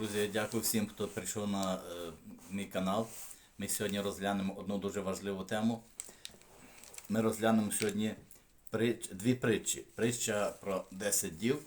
Друзі, дякую всім, хто прийшов на е, мій канал. Ми сьогодні розглянемо одну дуже важливу тему. Ми розглянемо сьогодні притч, дві притчі. Притча про 10 дів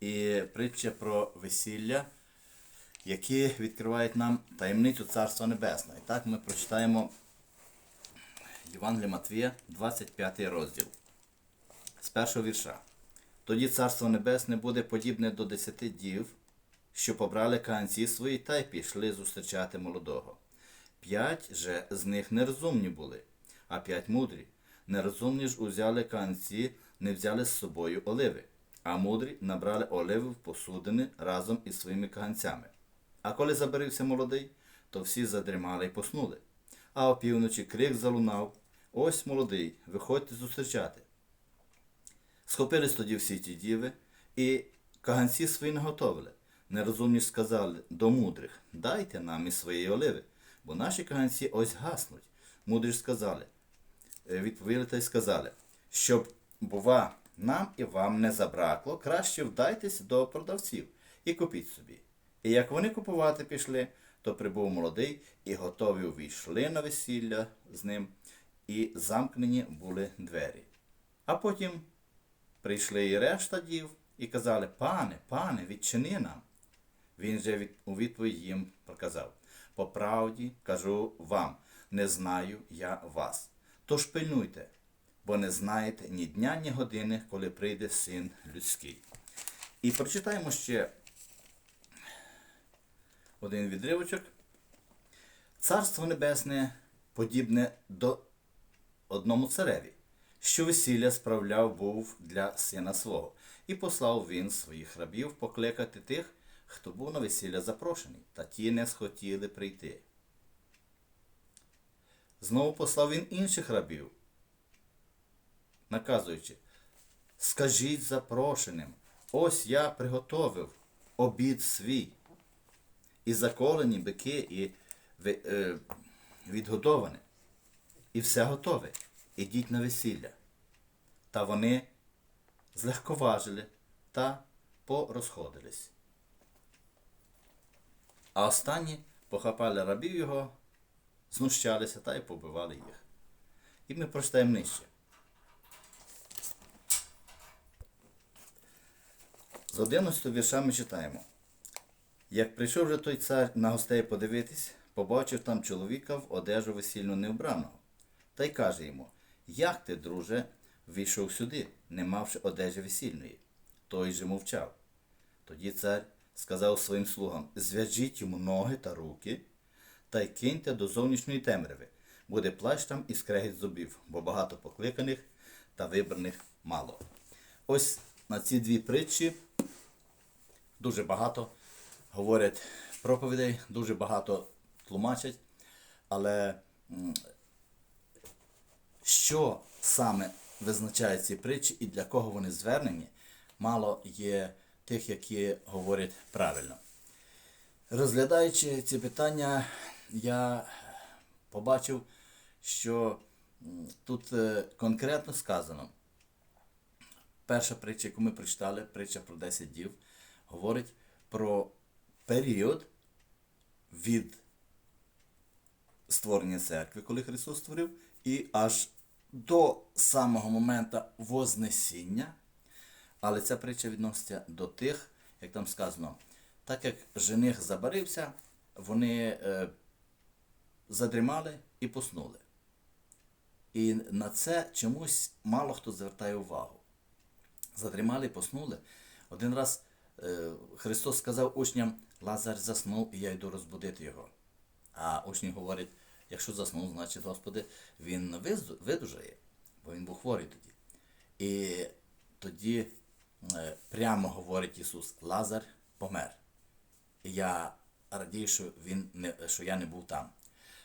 і притча про весілля, які відкривають нам таємницю Царства Небесного. І так ми прочитаємо Євангелія Матвія, 25 розділ з першого вірша. Тоді Царство Небесне буде подібне до десяти дів, що побрали канці свої та й пішли зустрічати молодого. П'ять же з них нерозумні були, а п'ять мудрі. Нерозумні ж узяли канці, не взяли з собою оливи, а мудрі набрали оливи в посудини разом із своїми каганцями. А коли забарився молодий, то всі задрімали й поснули. А опівночі крик залунав Ось молодий, виходьте зустрічати. Схопились тоді всі ті діви, і каганці свої наготовили. Нерозумні сказали до мудрих дайте нам із своєї оливи, бо наші каганці ось гаснуть. Мудрі сказали, е, відповіли та й сказали, щоб, бува, нам і вам не забракло, краще вдайтесь до продавців і купіть собі. І як вони купувати пішли, то прибув молодий, і готові увійшли на весілля з ним, і замкнені були двері. А потім прийшли і решта дів і казали, пане, пане, відчини нам. Він же у відповідь їм проказав, по правді кажу вам, не знаю я вас. Тож пильнуйте, бо не знаєте ні дня, ні години, коли прийде син людський. І прочитаємо ще один відривочок. Царство Небесне подібне до одному цареві, що весілля справляв був для сина свого, і послав він своїх рабів покликати тих, хто був на весілля запрошений, та ті не схотіли прийти. Знову послав він інших рабів, наказуючи, скажіть запрошеним, ось я приготовив обід свій, і заколені бики, і е, відгодоване, і все готове. Ідіть на весілля. Та вони злегковажили та порозходились. А останні похапали рабів його, знущалися та й побивали їх. І ми прочитаємо нижче. З 11 вірша ми читаємо. Як прийшов вже той цар на гостей подивитись, побачив там чоловіка в одежу весільну невбраного. Та й каже йому, як ти, друже, війшов сюди, не мавши одежі весільної? Той же мовчав. Тоді цар сказав своїм слугам, зв'яжіть йому ноги та руки, та й киньте до зовнішньої темряви. Буде плач там і скрегіт зубів, бо багато покликаних та вибраних мало. Ось на ці дві притчі дуже багато говорять проповідей, дуже багато тлумачать, але що саме визначає ці притчі і для кого вони звернені, мало є тих, які говорять правильно. Розглядаючи ці питання, я побачив, що тут е, конкретно сказано. Перша притча, яку ми прочитали, притча про 10 дів, говорить про період від створення церкви, коли Христос створив, і аж до самого моменту Вознесіння. Але ця притча відноситься до тих, як там сказано, так як жених забарився, вони е, задрімали і поснули. І на це чомусь мало хто звертає увагу. Задрімали і поснули. Один раз е, Христос сказав учням, Лазар заснув, і я йду розбудити його. А учні говорять, якщо заснув, значить, Господи, він видужає, бо він був хворий тоді. І тоді прямо говорить Ісус, Лазар помер. Я радію, що, він не, що я не був там,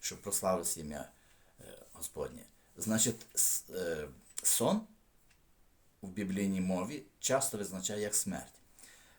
щоб прославилося ім'я е, Господнє. Значить, е, сон в біблійній мові часто визначає як смерть.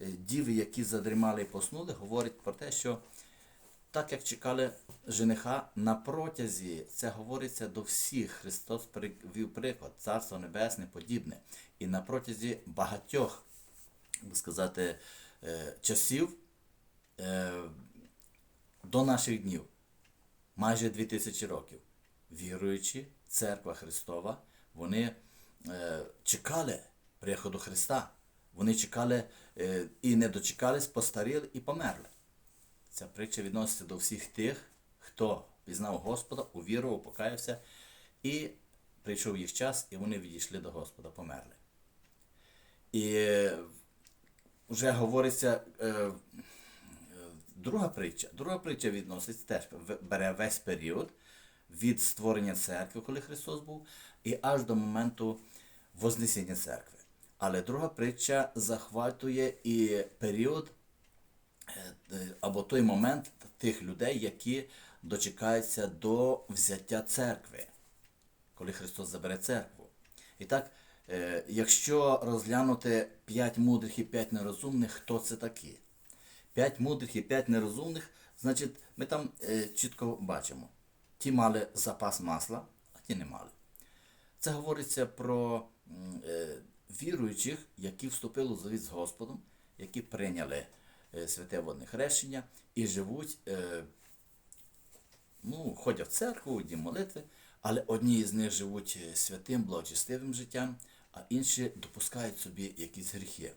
Е, Діви, які задрімали і поснули, говорять про те, що так як чекали жениха на протязі, це говориться до всіх. Христос привів приклад, Царство Небесне подібне. І на протязі багатьох, сказати, е, часів е, до наших днів, майже 2000 років, віруючи, церква Христова, вони е, чекали приходу Христа. Вони чекали і не дочекались, постаріли і померли. Ця притча відноситься до всіх тих, хто пізнав Господа, увірував, покаявся, і прийшов їх час, і вони відійшли до Господа, померли. І е, вже говориться е, е, друга притча. Друга притча відноситься теж бере весь період від створення церкви, коли Христос був, і аж до моменту Вознесіння церкви. Але друга притча захватує і період або той момент тих людей, які дочекаються до взяття церкви, коли Христос забере церкву. І так, е, якщо розглянути п'ять мудрих і п'ять нерозумних, хто це такі? П'ять мудрих і п'ять нерозумних, значить, ми там е, чітко бачимо. Ті мали запас масла, а ті не мали. Це говориться про е, віруючих, які вступили у завіт з Господом, які прийняли е, святе водне хрещення і живуть, е, ну, ходять в церкву, дім молитви, але одні з них живуть е, святим, благочестивим життям, а інші допускають собі якісь гріхи.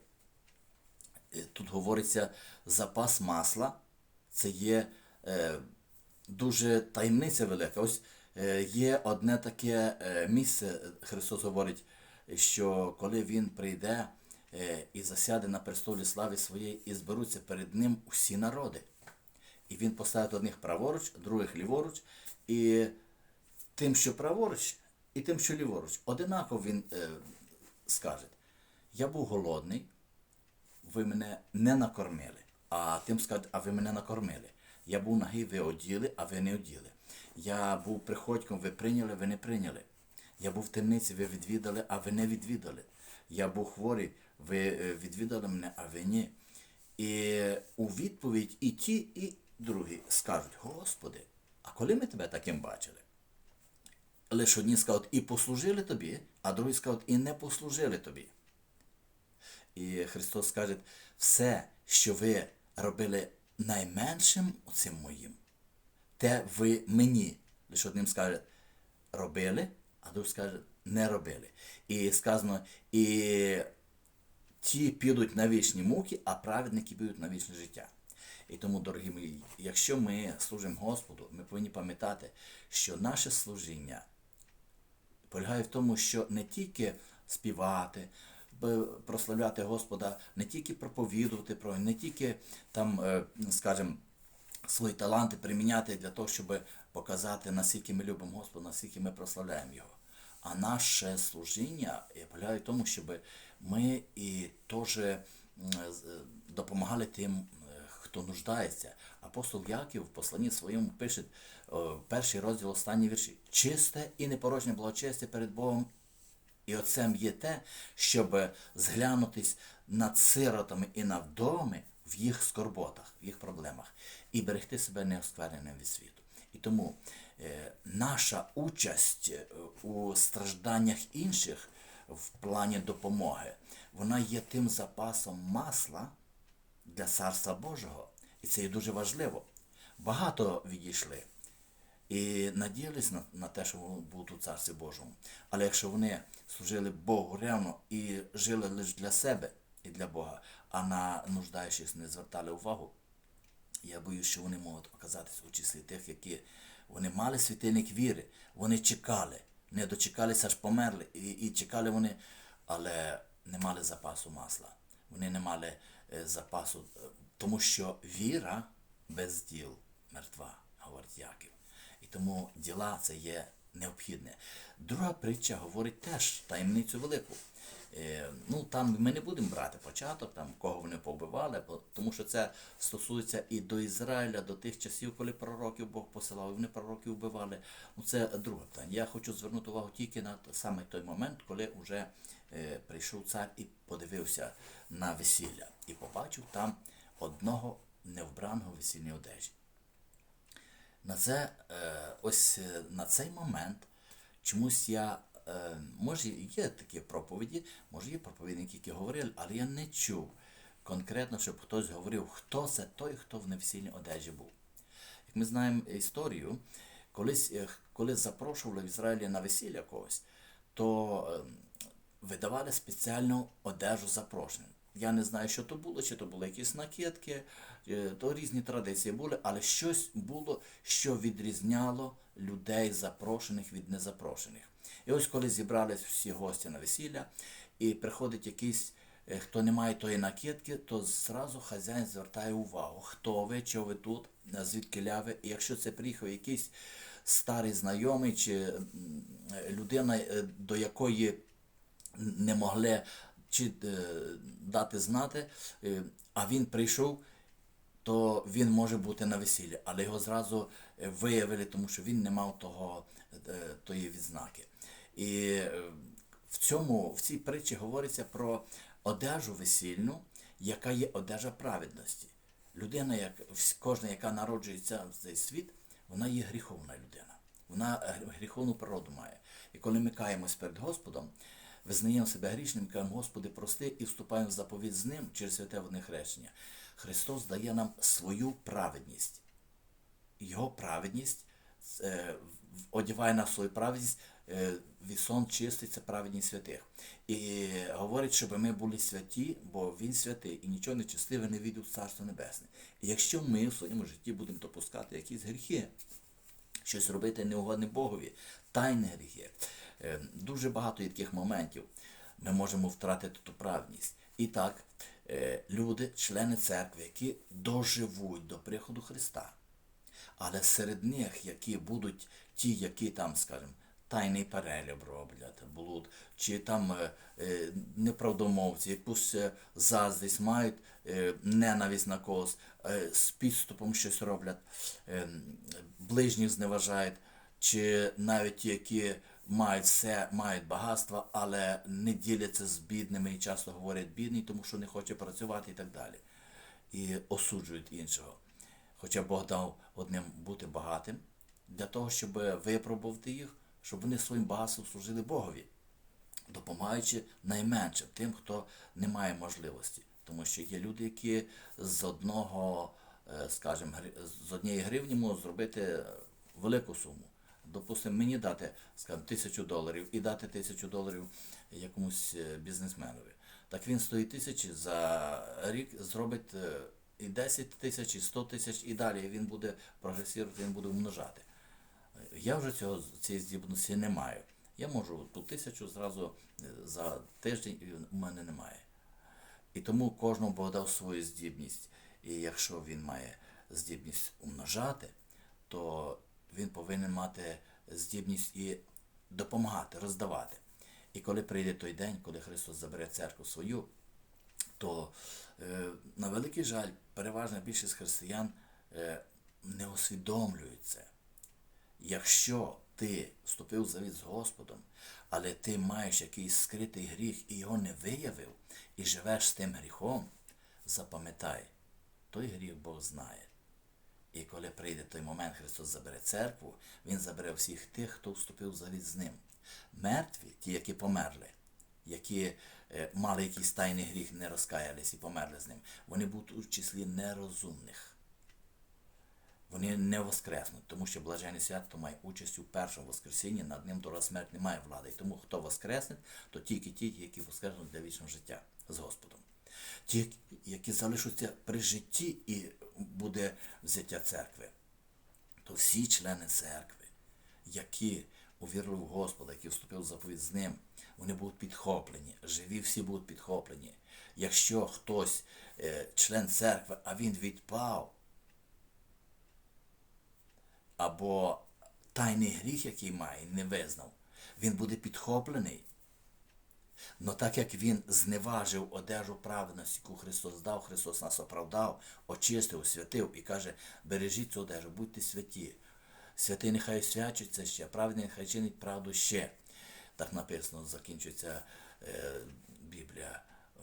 Е, Тут говориться запас масла, це є е, дуже таємниця велика. Ось е, є одне таке е, місце, Христос говорить, що коли Він прийде е, і засяде на престолі слави своєї, і зберуться перед Ним усі народи. І Він поставить одних праворуч, других ліворуч, і тим, що праворуч, і тим, що ліворуч. Одинаково він е, скаже: Я був голодний, ви мене не накормили. А тим скажуть, а ви мене накормили. Я був нагий, ви оділи, а ви не оділи. Я був приходьком, ви прийняли, ви не прийняли. Я був в темниці, ви відвідали, а ви не відвідали. Я був хворий, ви е, відвідали мене, а ви ні. І у відповідь і ті, і другі скажуть: Господи, а коли ми тебе таким бачили? Лише одні скажуть, і послужили тобі, а другі скажуть, і не послужили тобі. І Христос каже, все, що ви робили найменшим оцим моїм, те ви мені. Лише одним скаже, робили, а другий скаже, не робили. І сказано, і ті підуть на вічні муки, а праведники підуть на вічне життя. І тому, дорогі мої, якщо ми служимо Господу, ми повинні пам'ятати, що наше служіння полягає в тому, що не тільки співати, прославляти Господа, не тільки проповідувати про, не тільки там, е, скажімо, свої таланти приміняти для того, щоб показати, наскільки ми любимо Господа, наскільки ми прославляємо Його. А наше служіння полягає в тому, щоб ми і теж е, допомагали тим, е, хто нуждається. Апостол Яків в посланні своєму пише перший розділ останні вірші. Чисте і непорочне благочестя перед Богом і Отцем є те, щоб зглянутись над сиротами і над вдовами в їх скорботах, в їх проблемах, і берегти себе неоскверненим від світу. І тому е, наша участь у стражданнях інших в плані допомоги, вона є тим запасом масла для Царства Божого. І це є дуже важливо. Багато відійшли і надіялись на, на те, що вони будуть у Царстві Божому. Але якщо вони служили Богу ревно і жили лише для себе і для Бога, а на нуждаючих не звертали увагу, я боюсь, що вони можуть оказатися у числі тих, які вони мали світильник віри, вони чекали, не дочекалися, аж померли, і, і чекали вони, але не мали запасу масла. Вони не мали запасу, тому що віра без діл мертва, говорить Яків. І тому діла це є необхідне. Друга притча говорить теж таємницю велику. Е, ну там ми не будемо брати початок, там кого вони повбивали, бо- тому що це стосується і до Ізраїля, до тих часів, коли пророків Бог посилав, і вони пророків вбивали. Ну це друге питання. Я хочу звернути увагу тільки на саме той момент, коли вже е, прийшов цар і подивився на весілля, і побачив там одного невбраного весільної одежі. На це, е, ось е, на цей момент чомусь я, е, може є такі проповіді, може є проповідники, які говорили, але я не чув, конкретно, щоб хтось говорив, хто це той, хто в невесільній одежі був. Як ми знаємо історію, колись, коли запрошували в Ізраїлі на весілля когось, то е, видавали спеціальну одежу запрошеним. Я не знаю, що то було, чи то були якісь накидки, е, то різні традиції були, але щось було, що відрізняло людей запрошених від незапрошених. І ось коли зібрались всі гості на весілля, і приходить якийсь, е, хто не має тої накидки, то зразу хазяїн звертає увагу, хто ви, чого ви тут, е, звідки ляви. І якщо це приїхав якийсь старий знайомий чи людина, до якої не могли чи е, дати знати, е, а він прийшов, то він може бути на весіллі, але його зразу е, виявили, тому що він не мав того, тої відзнаки. І в цьому, в цій притчі говориться про одежу весільну, яка є одежа праведності. Людина, як кожна, яка народжується в цей світ, вона є гріховна людина. Вона гріховну природу має. І коли ми каємось перед Господом, визнаємо себе грішним, кажемо, Господи, прости і вступаємо в заповідь з ним через святе водне хрещення. Христос дає нам свою праведність. Його праведність е, одягає на свою праведність, е, вісон чистий, це праведність святих. І говорить, щоб ми були святі, бо Він святий, і нічого нечестиве не війде в Царство Небесне. І якщо ми в своєму житті будемо допускати якісь гріхи, щось робити неугодне Богові, тайні гріхи. Е, Дуже багато є таких моментів. Ми можемо втратити ту праведність. І так, е, люди, члени церкви, які доживуть до приходу Христа. Але серед них, які будуть ті, які там, скажімо, тайний переліб роблять, блуд, чи там е, неправдомовці, якусь заздрість мають, ненависть на когось, з підступом щось роблять, ближніх зневажають, чи навіть ті, які мають все, мають багатство, але не діляться з бідними і часто говорять бідний, тому що не хоче працювати і так далі. І осуджують іншого. Хоча Бог дав одним бути багатим для того, щоб випробувати їх, щоб вони своїм багатством служили Богові, допомагаючи найменшим тим, хто не має можливості. Тому що є люди, які з одного, е, скажімо, з однієї гривні можуть зробити велику суму. Допустимо, мені дати, скажімо, тисячу доларів і дати тисячу доларів якомусь е, бізнесменові. Так він з тисячі за рік зробить е, і 10 тисяч, і 100 тисяч, і далі він буде прогресувати, він буде умножати. Я вже цього, цієї здібності не маю. Я можу ту тисячу зразу е, за тиждень і у мене немає. І тому кожному Бог дав свою здібність. І якщо він має здібність умножати, то він повинен мати здібність і допомагати, роздавати. І коли прийде той день, коли Христос забере церкву свою, то е, на великий жаль, переважна більшість християн е, не усвідомлюють це. Якщо ти вступив в завіт з Господом, але ти маєш якийсь скритий гріх і його не виявив, і живеш з тим гріхом, запам'ятай, той гріх Бог знає. І коли прийде той момент, Христос забере церкву, Він забере всіх тих, хто вступив в завіт з ним. Мертві, ті, які померли, які е, мали якийсь тайний гріх, не розкаялись і померли з ним, вони будуть у числі нерозумних. Вони не воскреснуть, тому що блажений свято має участь у першому воскресінні, над ним дорога смерть не має влади. І тому хто воскресне, то тільки ті, які воскреснуть для вічного життя з Господом. Ті, які залишаться при житті і буде взяття церкви, то всі члени церкви, які увірили в Господа, які вступили в заповідь з ним, вони будуть підхоплені, живі всі будуть підхоплені. Якщо хтось, е, член церкви, а він відпав, або тайний гріх, який має, не визнав, він буде підхоплений. Но так як він зневажив одежу праведності, яку Христос дав, Христос нас оправдав, очистив, святив і каже, бережіть цю одежу, будьте святі. Святий нехай свячиться ще, праведний нехай чинить правду ще. Так написано, закінчується е, Біблія, е,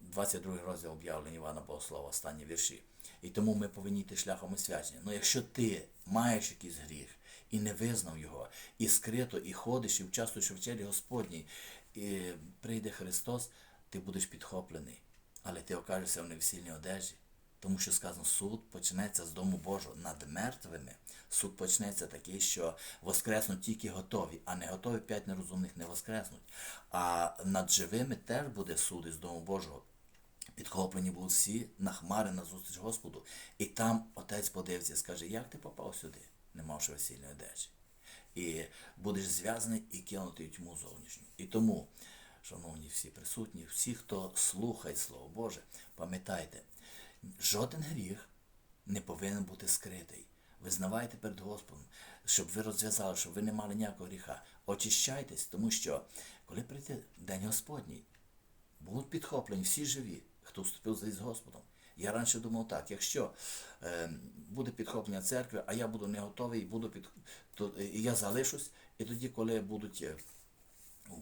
22 розділ об'явлення Івана Богослова, останні вірші. І тому ми повинні йти шляхом освячення. Ну якщо ти маєш якийсь гріх і не визнав його, і скрито, і ходиш, і в челі Господній, і прийде Христос, ти будеш підхоплений. але ти окажешся в невесільній одежі. Тому що сказано, суд почнеться з дому Божого над мертвими. Суд почнеться такий, що воскреснуть тільки готові, а не готові п'ять нерозумних не воскреснуть. А над живими теж буде суд із дому Божого. Підхоплені будуть всі на хмари на зустріч Господу. І там отець подивиться і скаже, як ти попав сюди, не мавши весільної одежі. І будеш зв'язаний і кинутий тьму зовнішню. І тому, шановні всі присутні, всі, хто слухає Слово Боже, пам'ятайте, жоден гріх не повинен бути скритий. Визнавайте перед Господом, щоб ви розв'язали, щоб ви не мали ніякого гріха. Очищайтесь, тому що коли прийде День Господній, будуть підхоплені всі живі, хто вступив з Господом. Я раніше думав так, якщо е, буде підхоплення церкви, а я буду не готовий, буду під, то, е, і я залишусь, і тоді, коли будуть е, е,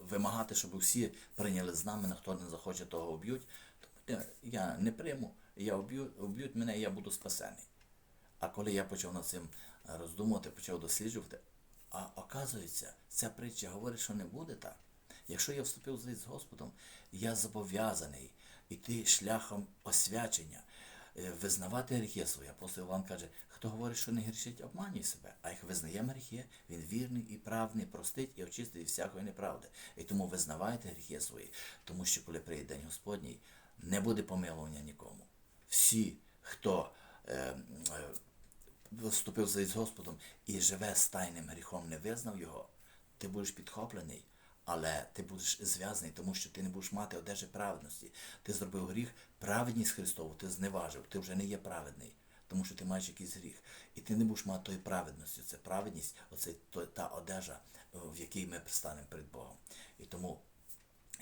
вимагати, щоб всі прийняли знамена, хто не захоче, того об'ють, то е, я не прийму, я об'ю, об'ють мене, і я буду спасений. А коли я почав над цим роздумувати, почав досліджувати, а оказується, ця притча говорить, що не буде так. Якщо я вступив в завіт з Господом, я зобов'язаний йти шляхом освячення, е, визнавати гріхи свої. Апостол Іван каже, хто говорить, що не грішить, обманює себе. А як визнаємо гріхи, він вірний і правний, простить і очистить всякої неправди. І тому визнавайте гріхи свої, тому що коли прийде День Господній, не буде помилування нікому. Всі, хто е, е, вступив в завіт з Господом і живе з тайним гріхом, не визнав його, ти будеш підхоплений, але ти будеш зв'язаний, тому що ти не будеш мати одежі праведності. Ти зробив гріх, праведність Христову, ти зневажив, ти вже не є праведний, тому що ти маєш якийсь гріх. І ти не будеш мати тої праведності. Це праведність, оце та одежа, е, в якій ми пристанемо перед Богом. І тому,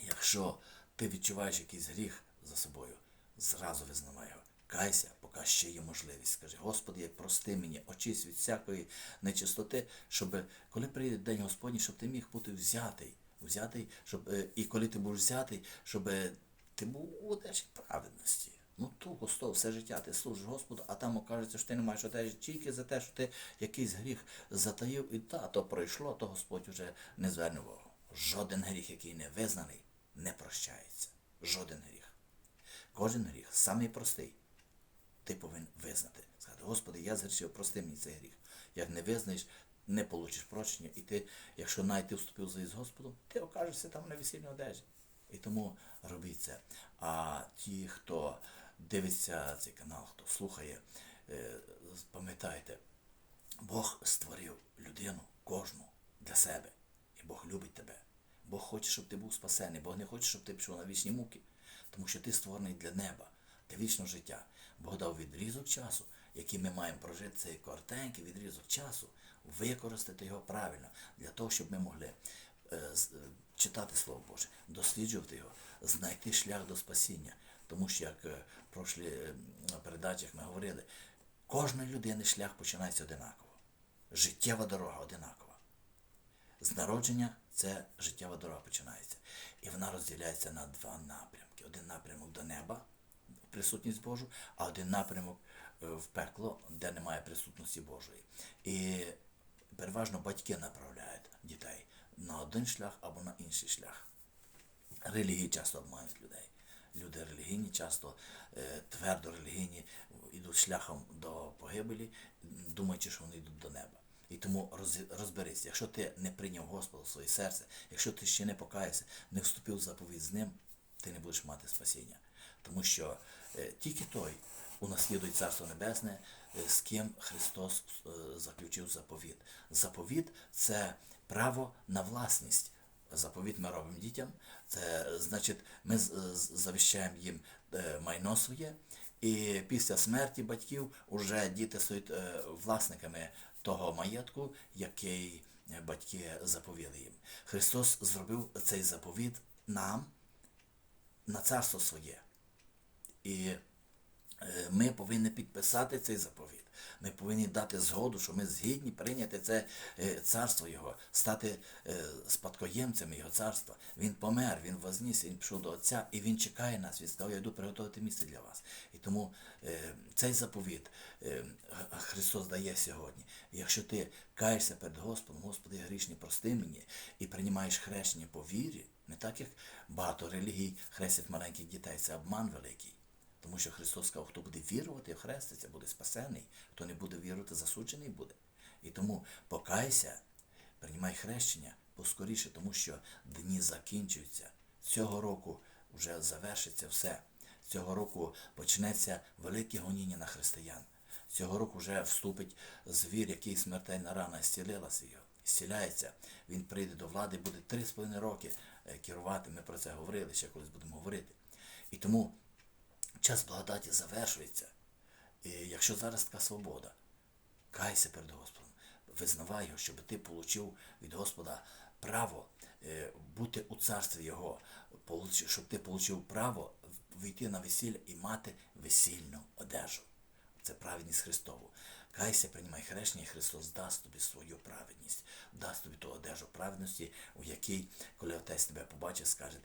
якщо ти відчуваєш якийсь гріх за собою, зразу визнавай його. Кайся, поки ще є можливість. Скажи, Господи, прости мені, очись від всякої нечистоти, щоб коли прийде День Господній, щоб ти міг бути взятий. Взятий, щоб, е, і коли ти будеш взятий, щоб е, ти був у одежі праведності. Ну тупо сто, все життя ти служиш Господу, а там окажеться, що ти не маєш одежі тільки за те, що ти якийсь гріх затаїв, і та, то пройшло, то Господь вже не зверне увагу. Жоден гріх, який не визнаний, не прощається. Жоден гріх. Кожен гріх, самий простий, ти повинен визнати. Сказати, Господи, я згрішив, прости мені цей гріх. Як не визнаєш, не получиш прощення. І ти, якщо навіть ти вступив за з Господом, ти окажешся там на весільній одежі. І тому робіть це. А ті, хто дивиться цей канал, хто слухає, е, пам'ятайте, Бог створив людину кожну для себе. І Бог любить тебе. Бог хоче, щоб ти був спасений. Бог не хоче, щоб ти пішов на вічні муки. Тому що ти створений для неба, для вічного життя. Бог дав відрізок часу, який ми маємо прожити цей коротенький відрізок часу, використати його правильно, для того, щоб ми могли е, е, читати Слово Боже, досліджувати його, знайти шлях до спасіння. Тому що, як е, в прошлій е, передачах ми говорили, кожної людини шлях починається одинаково. Життєва дорога одинакова. З народження це життєва дорога починається. І вона розділяється на два напрямки. Один напрямок до неба, присутність Божу, а один напрямок в пекло, де немає присутності Божої. І переважно батьки направляють дітей на один шлях або на інший шлях. Релігії часто обманюють людей. Люди релігійні часто е, твердо релігійні йдуть шляхом до погибелі, думаючи, що вони йдуть до неба. І тому роз- розберись, якщо ти не прийняв Господа в своє серце, якщо ти ще не покаявся, не вступив в заповідь з ним, ти не будеш мати спасіння. Тому що е, тільки той унаслідує Царство Небесне, з ким Христос е, заключив заповіт. Заповіт це право на власність. Заповіт ми робимо дітям. Це значить, ми завіщаємо їм е, майно своє, і після смерті батьків уже діти стають е, власниками того маєтку, який е, батьки заповіли їм. Христос зробив цей заповіт нам на царство своє. І е, ми повинні підписати цей заповіт. Ми повинні дати згоду, що ми згідні прийняти це е, царство Його, стати е, спадкоємцями Його царства. Він помер, Він возніс, Він пішов до Отця, і Він чекає нас. Він сказав, я йду приготувати місце для вас. І тому е, цей заповіт е, Христос дає сьогодні. Якщо ти каєшся перед Господом, Господи, я грішний, прости мені, і приймаєш хрещення по вірі, Не так, як багато релігій хрестять маленьких дітей, це обман великий. Тому що Христос сказав, хто буде вірувати, хреститься, буде спасений, хто не буде вірувати, засуджений буде. І тому покайся, приймай хрещення поскоріше, тому що дні закінчуються. Цього року вже завершиться все. Цього року почнеться велике гоніння на християн. Цього року вже вступить звір, який смертельна рана зцілилася його, зціляється. Він прийде до влади, буде три з половиною роки е, керувати. Ми про це говорили, ще колись будемо говорити. І тому час благодаті завершується. І якщо зараз така свобода, кайся перед Господом, визнавай його, щоб ти отримав від Господа право е, бути у царстві Його, щоб ти отримав право вийти на весілля і мати весільну одежу. Це праведність Христову. Кайся, приймай хрещення, і Христос дасть тобі свою праведність, дасть тобі ту одежу праведності, у якій, коли отець тебе побачить, скаже,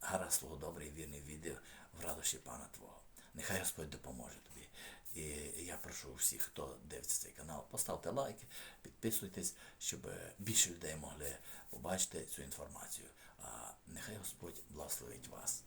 гаразд свого добрий і вірний відео в радості Пана Твого. Нехай Господь допоможе тобі. І я прошу всіх, хто дивиться цей канал, поставте лайки, підписуйтесь, щоб більше людей могли побачити цю інформацію. А нехай Господь благословить вас.